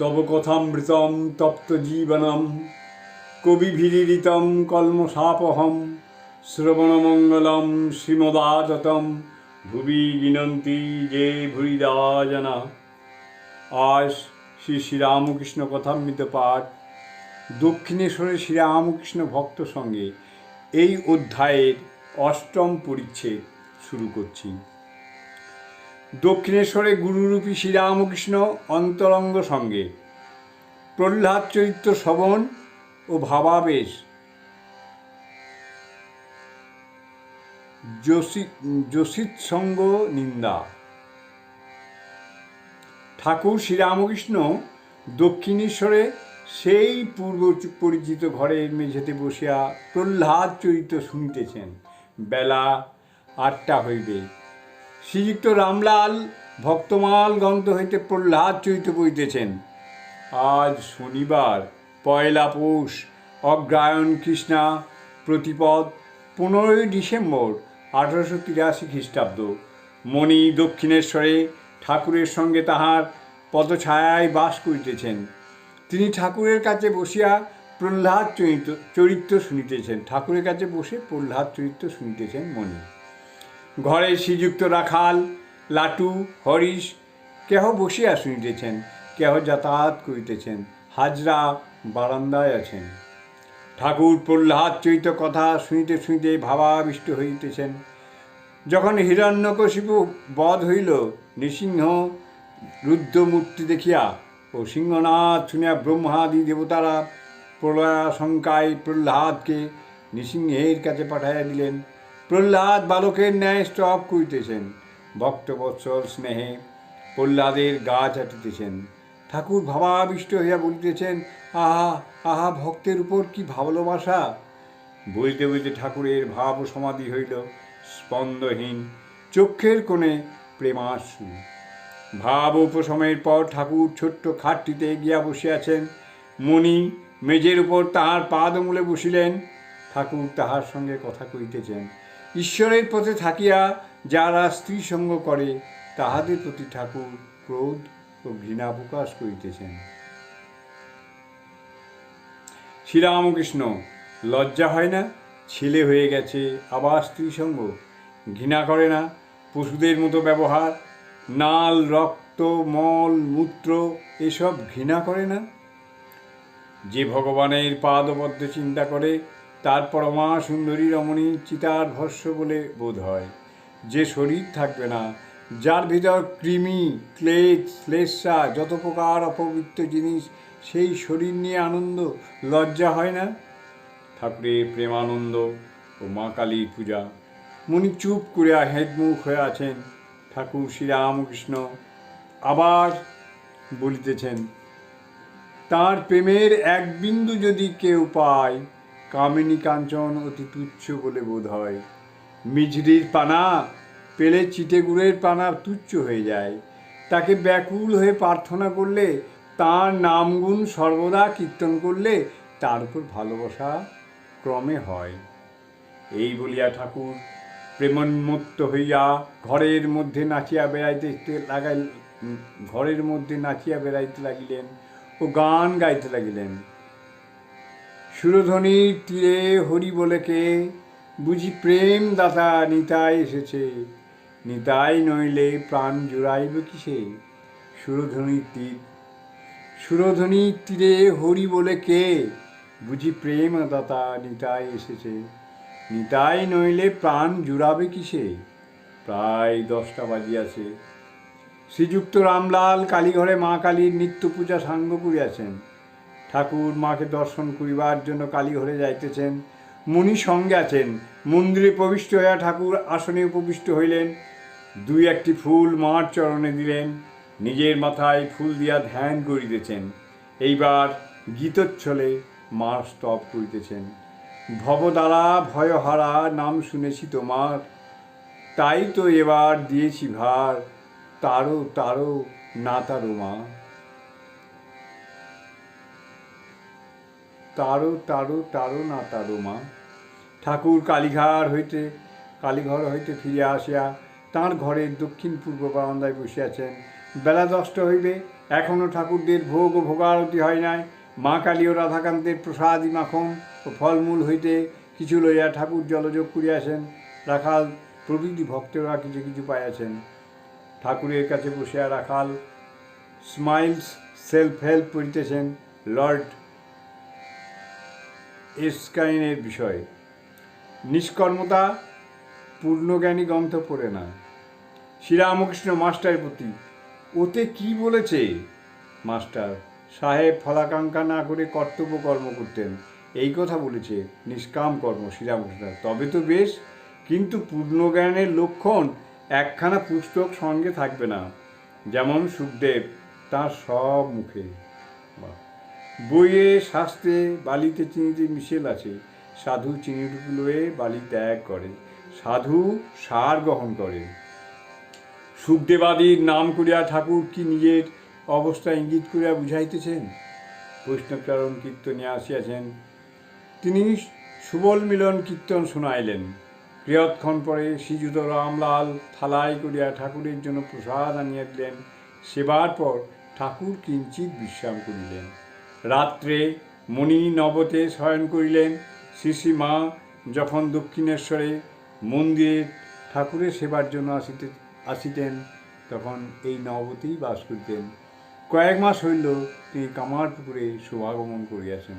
তব কথামৃতম জীবনম কবিভিরিতম কলমসাপহম শ্রবণমঙ্গলম শ্রীমদাততম ভুবি গিনন্তি যে ভুরিদা জানা আজ শ্রী শ্রীরামকৃষ্ণ কথামৃত পাঠ দক্ষিণেশ্বরে শ্রীরামকৃষ্ণ ভক্ত সঙ্গে এই অধ্যায়ের অষ্টম পরিচ্ছেদ শুরু করছি। দক্ষিণেশ্বরে গুরুরূপী শ্রীরামকৃষ্ণ অন্তরঙ্গ সঙ্গে। প্রহ্লাদ চরিত্র শ্রবণ ও ভাবাবেশ। যোশিত সঙ্গ নিন্দা। ঠাকুর শ্রীরামকৃষ্ণ দক্ষিণেশ্বরে সেই পূর্ব পরিচিত ঘরের মেঝেতে বসিয়া প্রহ্লাদ চরিত্র শুনিতেছেন। বেলা আটটা হইবে। শ্রীযুক্ত রামলাল ভক্তমাল গ্রন্থ হইতে প্রহ্লাদ চরিত্র বইতেছেন আজ শনিবার, পয়লা পৌষ, অগ্রায়ণ কৃষ্ণা, প্রতিপদ, পনেরোই ডিসেম্বর, আঠারোশো তিরাশি খ্রিস্টাব্দ। মণি দক্ষিণেশ্বরে ঠাকুরের সঙ্গে তাহার পদছায়ায় বাস করিতেছেন। তিনি ঠাকুরের কাছে বসিয়া প্রহ্লাদ চরিত্র চরিত্র শুনিতেছেন। ঠাকুরের কাছে বসে প্রহ্লাদ চরিত্র শুনিতেছেন মণি। ঘরে শ্রীযুক্ত রাখাল, লাটু, হরিশ, কেহ বসিয়া শুনিতেছেন, কেহ যাতায়াত করিতেছেন, হাজরা বারান্দায় আছেন। ঠাকুর প্রহ্লাদ চরিত কথা শুনিতে শুনিতে ভাবাবিষ্ট হইতেছেন। যখন হিরণ্যকশিপু বধ হইল, নৃসিংহ রুদ্রমূর্তি দেখিয়া ও সিংহনাথ শুনিয়া ব্রহ্মাদি দেবতারা প্রলয়াশঙ্কায় প্রহ্লাদকে নৃসিংহের কাছে পাঠাইয়া দিলেন। প্রহ্লাদ বালকের ন্যায় স্টপ করিতেছেন ভক্তবৎসল স্নেহে প্রহ্লাদের গা চাটিতেছেন। ঠাকুর ভাবাবিষ্ট হইয়া বলিতেছেন, আহা আহা, ভক্তের উপর কি ভালোবাসা বলতে বলতে ঠাকুরের ভাব সমাধি হইল, স্পন্দহীন চক্ষের কোণে প্রেমাশ্রু। ভাব উপশমের পর ঠাকুর ছোট্ট খাটটিতে গিয়া বসিয়াছেন মণি মেজের উপর তাহার পাদমূলে বসিলেন। ঠাকুর তাহার সঙ্গে কথা কইতেছেন ঈশ্বরের পথে থাকিয়া যারা স্ত্রী সঙ্গ করে, তাহাদের প্রতি ঠাকুর ক্রোধ ও ঘৃণা প্রকাশ করিতেছেন। শ্রীরামকৃষ্ণ, লজ্জা হয় না? ছেলে হয়ে গেছে, আবার স্ত্রী সঙ্গ ঘৃণা করে না? পশুদের মতো ব্যবহার? নাল, রক্ত, মল, মূত্র, এসব ঘৃণা করে না? যে ভগবানের পাদবদ্ধ চিন্তা করে তার পরমা সুন্দরী রমণী চিতার ভস্য বলে বোধ হয়। যে শরীর থাকবে না, যার ভিতর কৃমি ক্লেদ শ্লেষা, যত প্রকার অপবিত্র জিনিস, সেই শরীর নিয়ে আনন্দ, লজ্জা হয় না? ঠাকুরের প্রেমানন্দ ও মা কালীর পূজা। মনি চুপ করে হেদমুখ হয়ে আছেন। ঠাকুর শ্রীরামকৃষ্ণ আবার বলিতেছেন, তার প্রেমের এক বিন্দু যদি কেউ পায় কামিনী কাঞ্চন অতি তুচ্ছ বলে বোধ হয়। মিঝরির পানা পেলে চিটেগুড়ের পানা তুচ্ছ হয়ে যায়। তাকে ব্যাকুল হয়ে প্রার্থনা করলে, তার নামগুণ সর্বদা কীর্তন করলে তার উপর ভালোবাসা ক্রমে হয়। এই বলিয়া ঠাকুর প্রেমন্মত্ত হইয়া ঘরের মধ্যে নাচিয়া বেড়াইতে লাগাই ঘরের মধ্যে নাচিয়া বেড়াইতে লাগিলেন ও গান গাইতে লাগিলেন। সুরধ্বনির তীরে হরি বলে কে? বুঝি প্রেম দাতা নিতাই এসেছে। নিতাই নইলে প্রাণ জুড়াইব কিসে? সুরধ্বনির তীর সুরধ্বনির তীরে হরি বলে কে? বুঝি প্রেম দাতা নিতাই এসেছে। নিতাই নইলে প্রাণ জুড়াবে কিসে? প্রায় দশটা বাজিয়াছে। শ্রীযুক্ত রামলাল কালীঘরে মা কালীর নিত্য পূজা সাঙ্গ করিয়াছেন। ঠাকুর মাকে দর্শন করিবার জন্য কালীঘরে যাইতেছেন। মুনি সঙ্গে আছেন। মন্দিরে প্রবিষ্ট হইয়া ঠাকুর আসনে উপবিষ্ট হইলেন। দুই একটি ফুল মার চরণে দিলেন। নিজের মাথায় ফুল দিয়া ধ্যান করিতেছেন। এইবার গীতচ্ছলে মার স্তব করিতেছেন। ভবদ্বারা ভয়হারা নাম শুনেছি তোমার। তাই তো এবার দিয়েছি ভার। তারো তারো না তারো মা তারো তারো তারো না তারো মা। ঠাকুর কালীঘাট হইতে, কালীঘর হইতে ফিরিয়া আসিয়া তাঁর ঘরের দক্ষিণ পূর্ব বারান্দায় বসিয়াছেন বেলা দশটা হইবে এখনও ঠাকুরদের ভোগ ও ভোগারতি হয় নাই। মা কালী ও রাধাকান্তের প্রসাদী, মাখন ও ফলমূল হইতে কিছু লইয়া ঠাকুর জলযোগ করিয়াছেন রাখাল প্রভৃতি ভক্তরা কিছু কিছু পাইয়াছেন। ঠাকুরের কাছে বসিয়া রাখাল স্মাইলস সেলফ হেল্প করিতেছেন। লর্ড এসকাইনের বিষয়ে। নিষ্কর্মতা পূর্ণজ্ঞানী গ্রন্থ পড়ে না। শ্রীরামকৃষ্ণ মাস্টারের প্রতি, ওতে কি বলেছে? মাস্টার, সাহেব ফলাকাঙ্ক্ষা না করে কর্তব্য কর্ম করতেন। এই কথা বলেছে নিষ্কাম কর্ম শ্রীরামকৃষ্ণ। তবে তো বেশ, কিন্তু পূর্ণজ্ঞানের লক্ষণ একখানা পুস্তক সঙ্গে থাকবে না। যেমন সুখদেব তার সব মুখে। বাহ। বইয়ে শাস্ত্রে বালিতে চিনিতে মিশেল আছে, সাধু চিনিগুলোয়ে বালি ত্যাগ করে, সাধু সার গ্রহণ করে। সুখদেবাদীর নাম করিয়া ঠাকুর কি নিজের অবস্থা ইঙ্গিত করিয়া বুঝাইতেছেন? বৈষ্ণবচরণ কীর্তনে আসিয়াছেন। তিনি সুবল মিলন কীর্তন শোনাইলেন। বৃহৎক্ষণ পরে শ্রীযুত রামলাল থালাই করিয়া ঠাকুরের জন্য প্রসাদ আনিয়া দিলেন। সেবার পর ঠাকুর কিঞ্চিত বিশ্রাম করিলেন। রাত্রে মণি নবতে শয়ন করিলেন। শ্রী মা যখন দক্ষিণেশ্বরে মন্দিরে ঠাকুরের সেবার জন্য আসিতে, আসিতেন, তখন এই নবতেই বাস করিতেন। কয়েক মাস হইল তিনি কামারপুকুরে শুভাগমন করিয়াছেন।